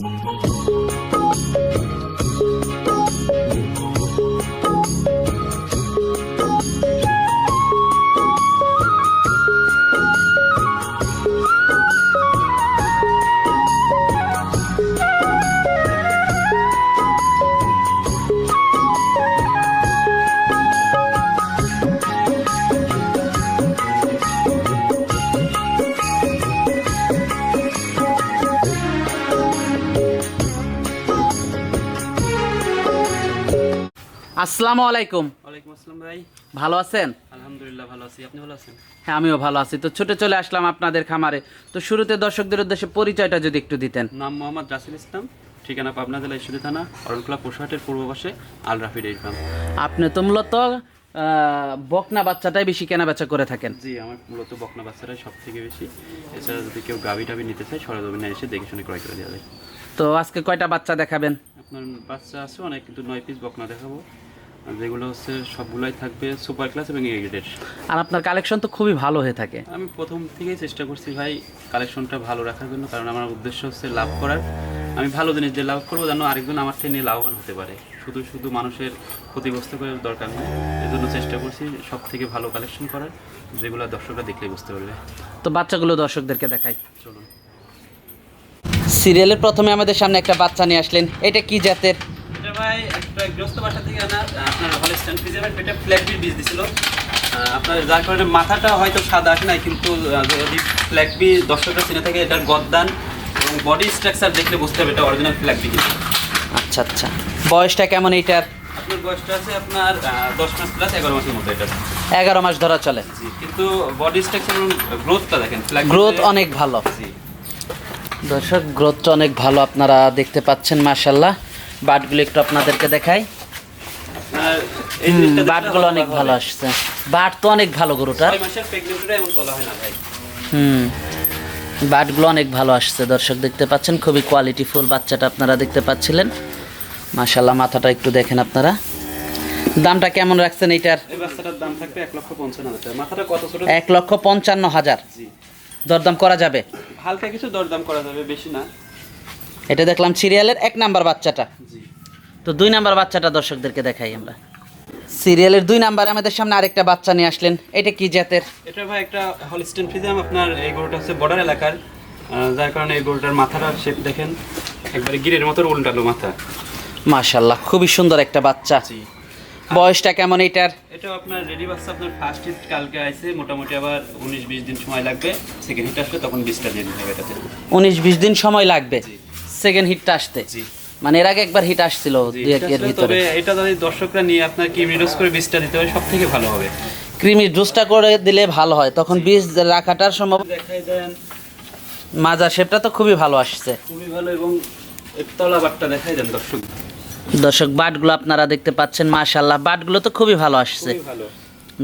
Música আসসালামু আলাইকুম। ওয়ালাইকুম আসসালাম ভাই। ভালো আছেন? আলহামদুলিল্লাহ ভালো আছি। আপনি ভালো আছেন? হ্যাঁ আমিও ভালো আছি। তো ছুটে চলে আসলাম আপনাদের খামারে। তো শুরুতে দর্শকদের উদ্দেশ্যে পরিচয়টা যদি একটু দিতেন। নাম মোহাম্মদ রাসিল ইসলাম ঠিকানা পাবনা জেলা ঈশ্বরী থানা অরণখোলা পশুহাটের পূর্ব পাশে আল রাফি ডেইরি ফার্ম। আপনি তো মূলত বকনা বাচ্চাটাই বেশি কেনা বেচা করে থাকেন। জি আমার মূলত বকনা বাচ্চারাই সব থেকে বেশি। এছাড়া যদি কেউ গাভি টাভি নিতে চায় সরজমিনে এসে দেখে শুনে ক্রয় করে দেওয়া যায়। তো আজকে কয়টা বাচ্চা দেখাবেন? আপনার বাচ্চা আছে অনেক কিন্তু নয় পিস বকনা দেখাবো। যেগুলো হচ্ছে সবগুলাই থাকবে সুপার ক্লাস এবং এগ্রেডের আর আপনার কালেকশন তো খুবই ভালো হয়ে থাকে। আমি প্রথম থেকেই চেষ্টা করছি ভাই কালেকশনটা ভালো রাখার জন্য কারণ আমার উদ্দেশ্য হচ্ছে লাভ করার। আমি ভালো জিনিস যে লাভ করব যেন আরেকজন আমার থেকে নিয়ে লাভবান হতে পারে। শুধু শুধু মানুষের ক্ষতিগ্রস্ত করার দরকার নেই এজন্য চেষ্টা করছি সব থেকে ভালো কালেকশন করার যেগুলো দর্শকরা দেখলেই বুঝতে পারবে। তো বাচ্চাগুলো দর্শকদেরকে দেখাই। চলুন। সিরিয়ালের প্রথমে আমাদের সামনে একটা বাচ্চা নিয়ে আসলেন। এটা কি জাতের? ভাই একটা গ্রস্ত বাসা থেকে আনা আপনার হলস্টাইন ফ্রিজের পেটে ফ্ল্যাগবিট বীজ দিছিল। আপনার যার কারণে মাথাটা হয়তো সাদা আসে নাই কিন্তু যদি ফ্ল্যাগবি দর্শকরা চিনে থাকে এটার গদ্দান এবং বডি স্ট্রাকচার দেখলে বুঝতে হবে এটা অরিজিনাল ফ্ল্যাগবি আচ্ছা আচ্ছা। বয়সটা কেমন এইটার? আপনার বয়সটা আছে আপনার দশ মাস প্লাস এগারো মাসের মতো এটা এগারো মাস ধরা চলে। কিন্তু বডি স্ট্রাকচার গ্রোথটা দেখেন গ্রোথ অনেক ভালো। দর্শক গ্রোথটা অনেক ভালো আপনারা দেখতে পাচ্ছেন মাশাল্লাহ বাটগুলো একটু আপনাদেরকে দেখাই। বাটগুলো অনেক ভালো আসছে। বাট তো অনেক ভালো গরুটার। হুম বাটগুলো অনেক ভালো আসছে। দর্শক দেখতে পাচ্ছেন খুবই কোয়ালিটি ফুল বাচ্চাটা আপনারা দেখতে পাচ্ছিলেন। মাশাল্লাহ মাথাটা একটু দেখেন আপনারা। দামটা কেমন রাখছেন এইটার? দাম থাকবে এক লক্ষ পঞ্চান্ন হাজার। মাথাটা কত ছোট? এক লক্ষ পঞ্চান্ন হাজার। দরদাম করা যাবে? হালকা কিছু দরদাম করা যাবে বেশি না। এটা দেখলাম সিরিয়ালের এক নাম্বার বাচ্চাটা। জি। তো দুই নাম্বার বাচ্চাটা দর্শকদেরকে দেখাই আমরা। সিরিয়ালের দুই নাম্বার আমাদের সামনে আরেকটা বাচ্চা নিয়ে আসলেন। এটা কি জাতের? এটা ভাই একটা হলিস্টেন ফ্রিজাম আপনার এই গরুটা হচ্ছে বর্ডার এলাকার। যার কারণে এই গরুটার মাথাটার শেপ দেখেন একবারে গিরের মতো উল্টালো মাথা। মাশাল্লাহ খুবই সুন্দর একটা বাচ্চা। জি। বয়সটা কেমন এটার? এটা আপনার রেডি বাচ্চা আপনার ফার্স্ট হিট কালকে আইছে মোটামুটি আবার উনিশ বিশ দিন সময় লাগবে। সেকেন্ড হিট আসবে তখন বিশটা দিয়ে দিতে হবে এটাতে। উনিশ বিশ দিন সময় লাগবে। জি। সেকেন্ড হিটটা আসতে। মানে এর আগে একবার হিট আসছিল দুই এটা একের ভিতরে। তবে এটা যদি দর্শকরা নিয়ে আপনার কি রিডোজ করে বীজটা দিতে হয় সব থেকে ভালো হবে। ক্রিমি জুসটা করে দিলে ভালো হয়। তখন বীজ রাখাটার সম্ভব দেখাই দেন। মাজা শেপটা তো খুবই ভালো আসছে। খুবই ভালো এবং এর তলা বাটটা দেখাই দেন দর্শক। দর্শক বাটগুলো আপনারা দেখতে পাচ্ছেন মাশাল্লাহ বাটগুলো তো খুবই ভালো আসছে। খুবই ভালো।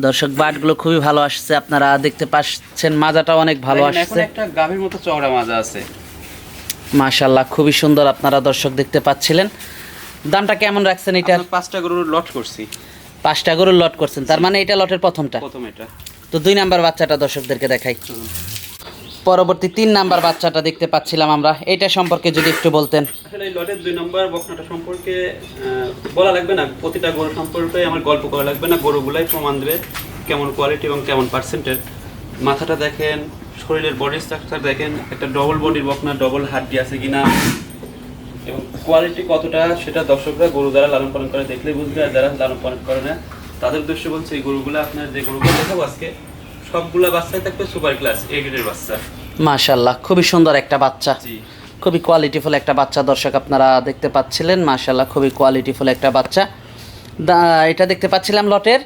দর্শক বাটগুলো খুবই ভালো আসছে। আপনারা দেখতে পাচ্ছেন মাজাটাও অনেক ভালো আসছে। একটা গাভীর মতো চওড়া মাজা আছে। মাশাল্লাহ খুবই সুন্দর আপনারা দর্শক দেখতে পাচ্ছিলেন। দামটা কেমন রাখছেন এটা? পাঁচটা গরুর লট করছি। পাঁচটা গরুর লট করছেন তার মানে এটা লটের প্রথমটা? প্রথম এটা। তো দুই নাম্বার বাচ্চাটা দর্শকদেরকে দেখাই। পরবর্তী তিন নাম্বার বাচ্চাটা দেখতে পাচ্ছিলাম আমরা। এটা সম্পর্কে যদি একটু বলতেন। আসলে এই লটের দুই নম্বর বকনাটা সম্পর্কে বলা লাগবে না। প্রতিটা গরু সম্পর্কে আমার গল্প করা লাগবে না। গরুগুলাই প্রমাণ দেবে কেমন কোয়ালিটি এবং কেমন পার্সেন্টের মাথাটা দেখেন শরীরের বডি স্ট্রাকচার দেখেন একটা ডবল বডির বকনা ডবল হাড্ডি আছে কিনা এবং কোয়ালিটি কতটা সেটা দর্শকরা গরু দ্বারা লালন পালন করে দেখলে বুঝবে আর যারা লালন পালন করে না তাদের উদ্দেশ্যে বলছে এই গরুগুলো আপনার যে গরুগুলো দেখাবো আজকে সবগুলা বাচ্চাই থাকবে সুপার ক্লাস এ গ্রেডের বাচ্চা। মাশাল্লাহ খুবই সুন্দর একটা বাচ্চা। খুবই কোয়ালিটিফুল একটা বাচ্চা দর্শক আপনারা দেখতে পাচ্ছিলেন মাশাল্লাহ খুবই কোয়ালিটিফুল একটা বাচ্চা। এটা দেখতে পাচ্ছিলাম লটের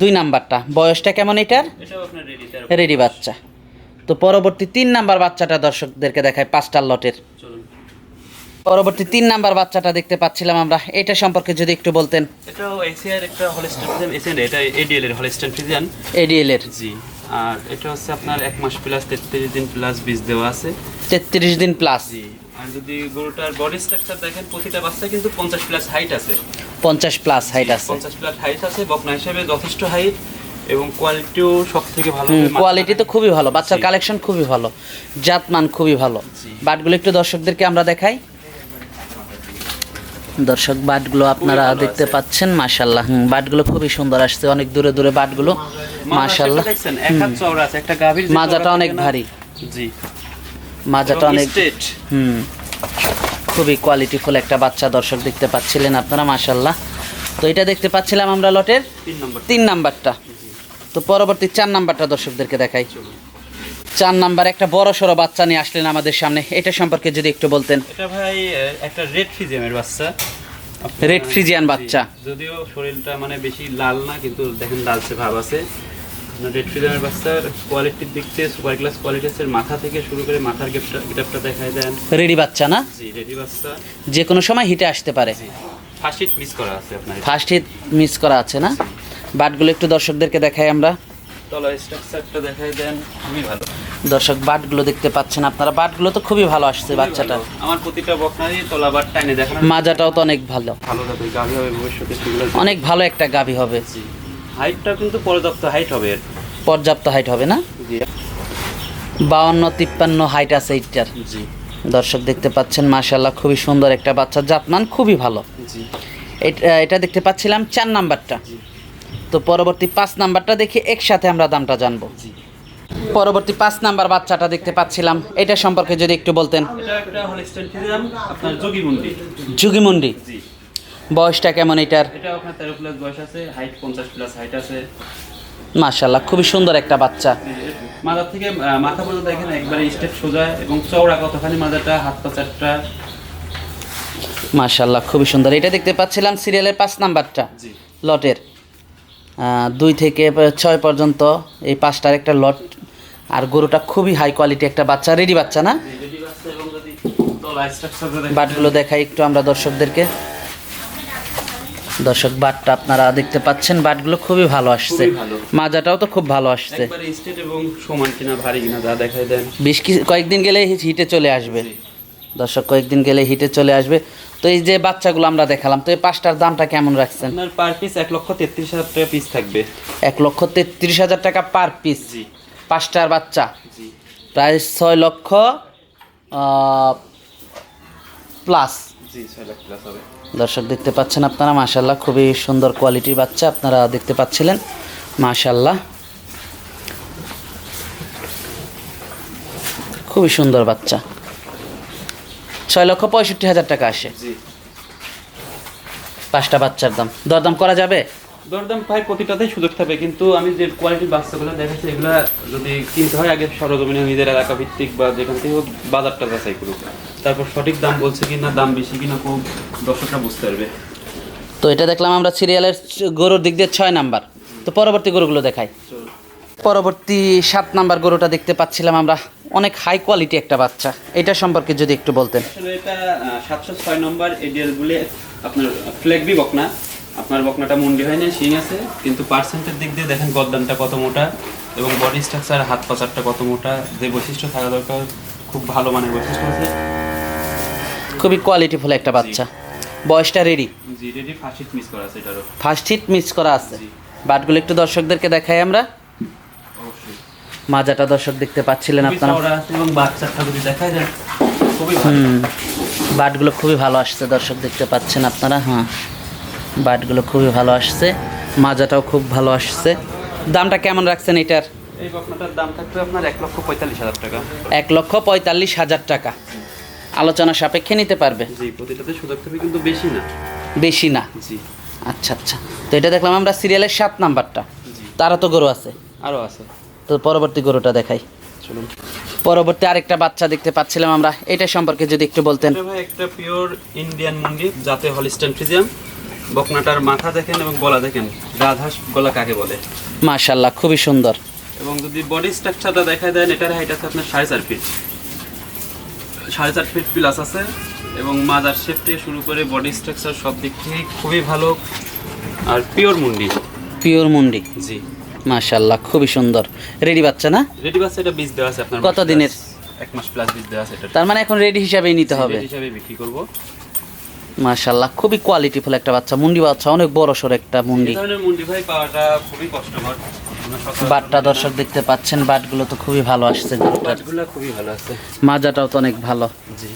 দুই নাম্বারটা। বয়সটা কেমন এটার? আপনার রেডি রেডি বাচ্চা। তো পরবর্তী তিন নাম্বার বাচ্চাটা দর্শকদেরকে দেখায় পাঁচটার লটের। পরবর্তী তিন নাম্বার বাচ্চাটা দেখতে পাচ্ছিলাম আমরা। এটা সম্পর্কে যদি একটু বলতেন। এটাও এসিআর একটা হলিস্টান ফ্রিজিয়ান এসিআর এটা এডিএল এর হলিস্টান ফ্রিজিয়ান এডিএল এর। জি আর এটা হচ্ছে আপনার এক মাস প্লাস তেত্রিশ দিন প্লাস বীজ দেওয়া আছে। তেত্রিশ দিন প্লাস জি আর যদি গরুটার বডি স্ট্রাকচার দেখেন প্রতিটা বাচ্চা কিন্তু পঞ্চাশ প্লাস হাইট আছে। পঞ্চাশ প্লাস হাইট আছে। পঞ্চাশ প্লাস হাইট আছে। বকনা হিসেবে যথেষ্ট হাইট এবং কোয়ালিটিও সব থেকে ভালো কোয়ালিটি তো খুবই ভালো বাচ্চার কালেকশন খুবই ভালো জাতমান খুবই ভালো। বাটগুলো একটু দর্শকদেরকে আমরা দেখাই। দর্শক বাটগুলো আপনারা দেখতে পাচ্ছেন মাশাল্লাহ বাটগুলো খুবই সুন্দর আসছে অনেক দূরে দূরে বাটগুলো মাশাল্লাহ মাজাটা অনেক ভারী। জি। মাজাটা অনেক হুম। খুবই কোয়ালিটিফুল একটা বাচ্চা দর্শক দেখতে পাচ্ছিলেন আপনারা মাশাল্লাহ তো এটা দেখতে পাচ্ছিলাম আমরা লটের তিন নম্বর তিন নাম্বারটা। তো পরবর্তী চার নাম্বারটা দর্শকদেরকে দেখাই। চার নাম্বার একটা বড় সড়ো বাচ্চা নিয়ে আসলেন আমাদের সামনে। এটা সম্পর্কে যদি একটু বলতেন। এটা ভাই একটা রেড ফিজিয়ামের বাচ্চা। রেড ফ্রিজিয়ান বাচ্চা। যদিও শরীরটা মানে বেশি লাল না কিন্তু দেখেন লালচে ভাব আছে। রেড ফিজিয়ামের বাচ্চার কোয়ালিটির দিক থেকে সুপার ক্লাস কোয়ালিটি আছে মাথা থেকে শুরু করে মাথার গেপটা গেপটা দেখায় দেন। রেডি বাচ্চা না? জি রেডি বাচ্চা। যে কোনো সময় হিটে আসতে পারে। ফার্স্ট মিস করা আছে আপনার ফার্স্ট হিট মিস করা আছে না? বাটগুলো একটু দর্শকদেরকে দেখাই আমরা। তলা দেন খুবই ভালো। দর্শক বাটগুলো দেখতে পাচ্ছেন আপনারা। বাটগুলো তো খুবই ভালো আসছে বাচ্চাটা। আমার প্রতিটা বকনারই তলাবার টাইনে দেখানো মাজাটাও তো অনেক ভালো। ভালো যাবে গাভী হবে ভবিষ্যতে অনেক ভালো একটা গাভী হবে। জি। হাইটটা কিন্তু পর্যাপ্ত হাইট হবে পর্যাপ্ত হাইট হবে না? বাউন্ন তিপ্পান্ন হাইট আছে এইটার। জি। দর্শক দেখতে পাচ্ছেন মাশাল্লাহ খুবই সুন্দর একটা বাচ্চা। জাতমান খুবই ভালো। জি। এটা এটা দেখতে পাচ্ছিলাম চার নাম্বারটা। তো পরবর্তী পাঁচ নাম্বারটা দেখে একসাথে আমরা দামটা জানব। পরবর্তী পাঁচ নাম্বার বাচ্চাটা দেখতে পাচ্ছিলাম। এটা সম্পর্কে যদি একটু বলতেন। যোগীমুন্ডি বয়সটা কেমন এটার? মাশাল্লাহ খুবই সুন্দর একটা বাচ্চা। মাথার থেকে মাথা পর্যন্ত দেখেন একবারে স্টেপ সোজা এবং চওড়া কতখানি মাথাটা হাত পা চারটা। মাশাল্লাহ খুবই সুন্দর। এটা দেখতে পাচ্ছিলাম সিরিয়ালের পাঁচ নাম্বারটা। লটের। দুই থেকে ছয় পর্যন্ত এই পাঁচটার একটা লট। আর গরুটা খুবই হাই কোয়ালিটি একটা বাচ্চা রেডি বাচ্চা না? বাটগুলো দেখাই একটু আমরা দর্শকদেরকে। দর্শক বাটটা আপনারা দেখতে পাচ্ছেন বাটগুলো খুবই ভালো আসছে। মাজাটাও তো খুব ভালো আসছে। বেশ কয়েকদিন গেলে হিটে চলে আসবে। দর্শক কয়েকদিন গেলে হিটে চলে আসবে। তো এই যে বাচ্চাগুলো আমরা দেখালাম তো এই পাঁচটার দামটা কেমন রাখছেন? আপনার পার পিস এক লক্ষ তেত্রিশ হাজার টাকা পিস থাকবে। এক লক্ষ তেত্রিশ হাজার টাকা পার পিস জি। পাঁচটার বাচ্চা। জি। প্রায় ছয় লক্ষ প্লাস জি ছয় লাখ প্লাস হবে। দর্শক দেখতে পাচ্ছেন আপনারা মাশাল্লাহ খুবই সুন্দর কোয়ালিটির বাচ্চা আপনারা দেখতে পাচ্ছিলেন। মাশাল্লাহ খুবই সুন্দর বাচ্চা। ছয় লক্ষ পঁয়ষট্টি হাজার টাকা আসে। জি। পাঁচটা বাচ্চার দাম। দরদাম করা যাবে? দরদাম প্রায় প্রতিটাতেই সুযোগ থাকবে কিন্তু আমি যে কোয়ালিটির বাচ্চাগুলো দেখাচ্ছি এগুলো যদি কিনতে হয় আগে সরজমিনে নিজের এলাকা ভিত্তিক বা যেখান থেকে হোক বাজারটা যাচাই করুক। তারপর সঠিক দাম বলছে কিনা দাম বেশি কিনা কম দর্শকরা বুঝতে পারবে। তো এটা দেখলাম আমরা সিরিয়ালের গরুর দিক দিয়ে ছয় নাম্বার। তো পরবর্তী গরুগুলো দেখাই। পরবর্তী সাত নাম্বার গরুটা দেখতে পাচ্ছিলাম আমরা। অনেক হাই কোয়ালিটি একটা বাচ্চা। এটা সম্পর্কে যদি একটু বলতেন। আসলে এটা সাতশো ছয় নম্বর এডিএল আপনার ফ্লেগবি বকনা। আপনার বকনাটা মুন্ডি হয় না শিং আছে কিন্তু পার্সেন্টের দিক দিয়ে দেখেন গদ্দানটা কত মোটা এবং বডি স্ট্রাকচার হাত পাচারটা কত মোটা। যে বৈশিষ্ট্য থাকা দরকার খুব ভালো মানের বৈশিষ্ট্য আছে। খুবই কোয়ালিটিফুল একটা বাচ্চা। বয়সটা ready ji ready first hit miss করা আছে এটারও। ফার্স্ট হিট মিস করা আছে। বাটগুলো একটু দর্শকদেরকে দেখাই আমরা। মাজাটা দর্শক দেখতে পাচ্ছিলেন আপনারা। এবং বাচ্চাটা যদি দেখা যায় খুবই হুম বাটগুলো খুবই ভালো আসছে দর্শক দেখতে পাচ্ছেন আপনারা। হ্যাঁ বাটগুলো খুবই ভালো আসছে মাজাটাও খুব ভালো আসছে। দামটা কেমন রাখছেন এটার? এই বকনাটার দাম থাকবে আপনার এক লক্ষ পঁয়তাল্লিশ হাজার টাকা। এক লক্ষ পঁয়তাল্লিশ হাজার টাকা। আলোচনা সাপেক্ষে নিতে পারবে? জি প্রতিটাতে সুযোগ থাকবে কিন্তু বেশি না। বেশি না? জি। আচ্ছা আচ্ছা। তো এটা দেখলাম আমরা সিরিয়ালের সাত নাম্বারটা। তারা তো গরু আছে। আরও আছে। তো পরবর্তী গরুটা দেখাই। চলুন। পরবর্তী আরেকটা বাচ্চা দেখতে পাচ্ছিলাম আমরা। এটা সম্পর্কে যদি একটু বলতেন। ভাই একটা পিওর ইন্ডিয়ান মুন্ডি যাতে হলিস্টান ফ্রিজিয়াম বকনাটার মাথা দেখেন এবং গলা দেখেন। রাধাস গলা কাকে বলে? মাশাল্লাহ খুবই সুন্দর। এবং যদি বডি স্ট্রাকচারটা দেখা দেন এটার হাইট আছে আপনার সাড়ে চার ফিট সাড়ে চার ফিট প্লাস আছে এবং মাজার শেপ থেকে শুরু করে বডি স্ট্রাকচার সব দিক থেকে খুবই ভালো। আর পিওর মুন্ডি পিওর মুন্ডি জি। মাশাল্লাহ খুবই সুন্দর। রেডি বাচ্চা না? রেডি বাস এটা বীজ দেওয়া আছে আপনার কত দিনের? এক মাস প্লাস বীজ দেওয়া আছে এটা তার মানে এখন রেডি হিসাবেই নিতে হবে। রেডি হিসাবে বিক্রি করব। মাশাল্লাহ খুবই কোয়ালিটিফুল একটা বাচ্চা মুন্ডি বাচ্চা অনেক বড় সড় একটা মুন্ডি। ধরনের মুন্ডি ভাই পাওয়াটা খুবই কষ্টকর। বাটটা দর্শক দেখতে পাচ্ছেন বাটগুলো তো খুবই ভালো আসছে বাটগুলো খুবই ভালো আছে। মাজাটাও তো অনেক ভালো। জি।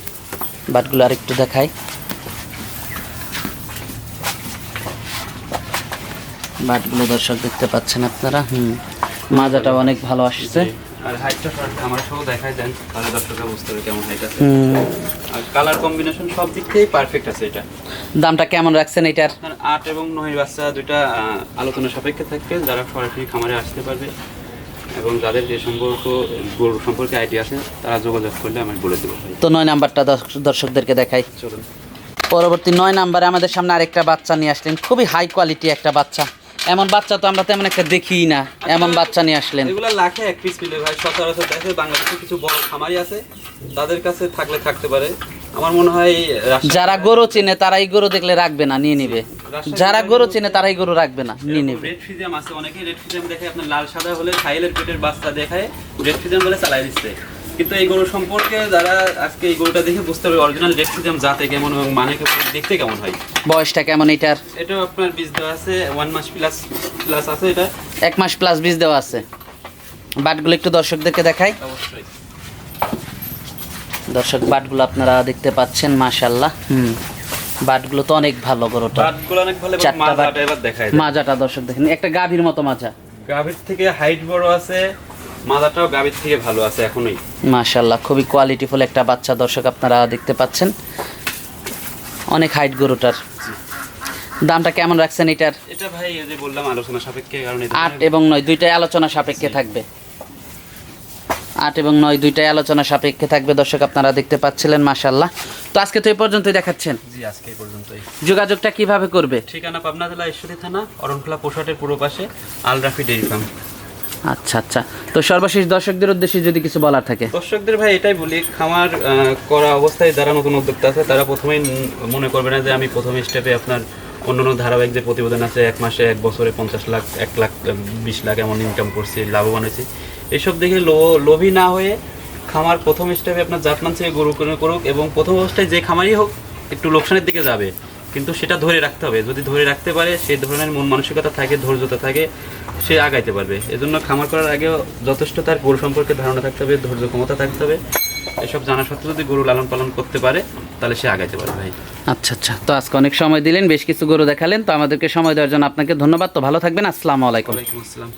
বাটগুলো আরেকটু দেখাই। বাটগুলো দর্শক দেখতে পাচ্ছেন আপনারা। হুম মাজাটা অনেক ভালো আসছে। আর হাইটটা আমার সহ দেখাই দেন তাহলে দর্শকরা বুঝতে কেমন হাইট আছে। আর কালার কম্বিনেশন সব দিক থেকেই পারফেক্ট আছে এটা। দামটা কেমন রাখছেন এটার? আট এবং নয় বাচ্চা দুইটা আলোচনা সাপেক্ষে থাকবে। যারা সরাসরি খামারে আসতে পারবে এবং যাদের যে সম্পর্ক গরু সম্পর্কে আইডিয়া আছে তারা যোগাযোগ করলে আমি বলে দেবো তো নয় নাম্বারটা দর্শ- দর্শকদেরকে দেখাই। চলুন। পরবর্তী নয় নাম্বারে আমাদের সামনে আরেকটা বাচ্চা নিয়ে আসলেন। খুবই হাই কোয়ালিটি একটা বাচ্চা। এমন বাচ্চা তো আমরা তেমন একটা দেখি না এমন বাচ্চা নিয়ে আসলেন। এগুলো লাখে এক পিস মিলে ভাই সচরাচর দেখে বাংলাদেশে কিছু বড় খামারি আছে তাদের কাছে থাকলে থাকতে পারে। আমার মনে হয় যারা গরু চিনে তারাই গরু দেখলে রাখবে না নিয়ে নিবে। যারা গরু চিনে তারাই গরু রাখবে না নিয়ে নিবে। রেড ফিজিয়াম আছে অনেকেই রেড ফিজিয়াম দেখে আপনার লাল সাদা হলে খাইলের পেটের বাচ্চা দেখায় রেড ফিজিয়াম বলে চালাই দিচ্ছে। কিন্তু এই গরু সম্পর্কে যারা আজকে এই গরুটা দেখে বুঝতে হবে অরিজিনাল রেড ফিজিয়াম জাতে কেমন এবং মানে কেমন দেখতে কেমন হয়? বয়সটা কেমন এটার? এটাও আপনার বীজ দেওয়া আছে ওয়ান মাস প্লাস প্লাস আছে এটা। এক মাস প্লাস বীজ দেওয়া আছে। বাটগুলো একটু দর্শকদেরকে দেখাই। অবশ্যই। দর্শক বাটগুলো আপনারা দেখতে পাচ্ছেন মাশাল্লাহ হুম। বাটগুলো তো অনেক ভালো গরুটা। বাটগুলো অনেক ভালো। মাজাটা এবার দেয়। মাজাটা দর্শক দেখেন একটা গাভীর মতো মাজা। গাভীর থেকে হাইট বড় আছে মাজাটাও গাভীর থেকে ভালো আছে এখনই। মাশাল্লাহ খুবই কোয়ালিটিফুল একটা বাচ্চা দর্শক আপনারা দেখতে পাচ্ছেন। অনেক হাইট গরুটার। দামটা কেমন রাখছেন এটার? এটা ভাই এই যে বললাম আলোচনা সাপেক্ষে কারণ আট এবং নয় দুইটাই আলোচনা সাপেক্ষে থাকবে। আট এবং নয় দুইটাই আলোচনা সাপেক্ষে থাকবে দর্শক আপনারা দেখতে পাচ্ছিলেন মাশাল্লাহ তো আজকে তো এই পর্যন্তই দেখাচ্ছেন। জি আজকে এই পর্যন্তই। যোগাযোগটা কীভাবে করবে? ঠিকানা পাবনা জেলা ঈশ্বরী থানা অরণখোলা পোশাটের পূর্ব পাশে আলরাফি ডেইরি ফার্ম। আচ্ছা আচ্ছা। তো সর্বশেষ দর্শকদের উদ্দেশ্যে যদি কিছু বলার থাকে। দর্শকদের ভাই, এটাই বলি, খামার করা অবস্থায় যারা নতুন উদ্যোক্তা আছে, তারা প্রথমেই মনে করবে না যে আমি প্রথম স্টেপে আপনার অন্যান্য ধারাবাহিক যে প্রতিবেদন আছে, এক মাসে এক বছরে পঞ্চাশ লাখ, এক লাখ বিশ লাখ এমন ইনকাম করছি, লাভবান হয়েছি। এইসব দেখে লোভী না হয়ে খামার প্রথম স্টেপে আপনার জাতমান থেকে গরু করুক এবং প্রথম অবস্থায় যে খামারই হোক, একটু লোকসানের দিকে যাবে। কিন্তু সেটা ধরে রাখতে হবে। যদি ধরে রাখতে পারে সেই ধরনের মন মানসিকতা থাকে ধৈর্যতা থাকে সে আগাইতে পারবে। এজন্য খামার করার আগেও যথেষ্ট তার গরু সম্পর্কে ধারণা থাকতে হবে ধৈর্য ক্ষমতা থাকতে হবে। এসব জানা সত্ত্বেও যদি গরু লালন পালন করতে পারে তাহলে সে আগাইতে পারবে ভাই। আচ্ছা আচ্ছা। তো আজকে অনেক সময় দিলেন বেশ কিছু গরু দেখালেন। তো আমাদেরকে সময় দেওয়ার জন্য আপনাকে ধন্যবাদ। তো ভালো থাকবেন। আসসালামু আলাইকুম। আসসালাম।